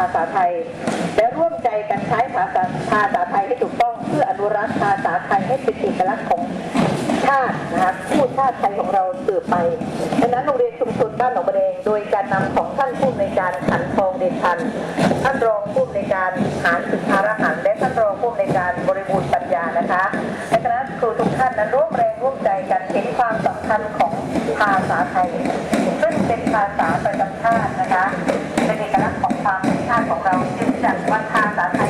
ภาษาไทย และร่วมใจกันใช้ภาษาภาษาไทยให้ถูกต้องเพื่ออนุรักษ์ภาษาไทยให้เป็นเอกลักษณ์ของชาตินะครับพูดชาติไทยของเราสืบไปดังนั้นโรงเรียนชุมชนบ้านหนองบัวแดงโดยการนำของท่านผู้ในการขันทองเดชพันท่านรองผู้ในการหารสุภารหันและท่านรองผู้ในการบริบูรณ์ปัญญานะคะและคณะครูทุกท่านนั้นร่วมแรงร่วมใจกันเห็นความสำคัญของภาษาไทย ซึ่งเป็นภาษาประจำชาตินะคะเป็นเอกลักษณ์ของ ความเป็นชาติของเราจึงจัดวันทางสาธารณ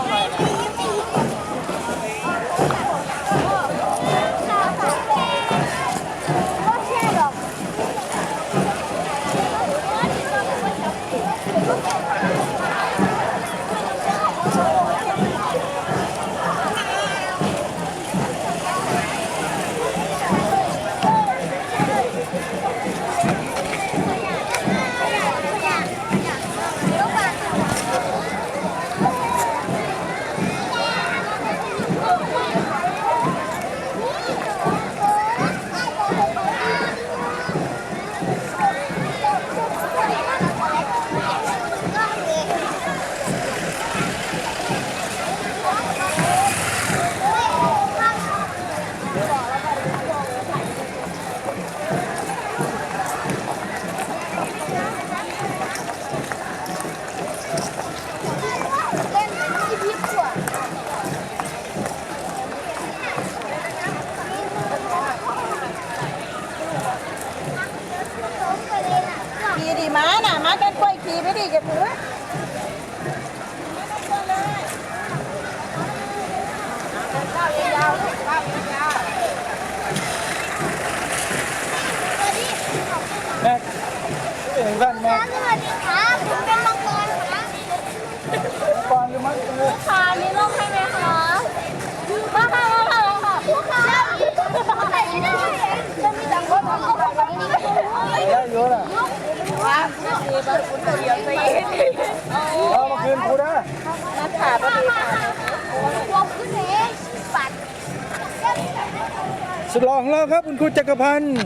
ขี่ดีม้าน่ะม้าแก กล้วยขี่ไปดิจะถือแม่เองบ้านแม่สวัสดีครับผมเป็นมังกรครับก่อนหรือมั้งคือค่ะมีร่มให้ไหมคะมาค่ะมาค่ะมาค่ะผู้ค้าใส่ไม่ได้จะมีแต่คนเอาเอาไปนี่ ได้เยอะน่ะ ว้าดีบ้านคุณ เอามาคืนกูนะนักขาพอดีค่ะรวมขึ้นเองปัดสุดหล่อของเราครับคุณครูจักรพันธ์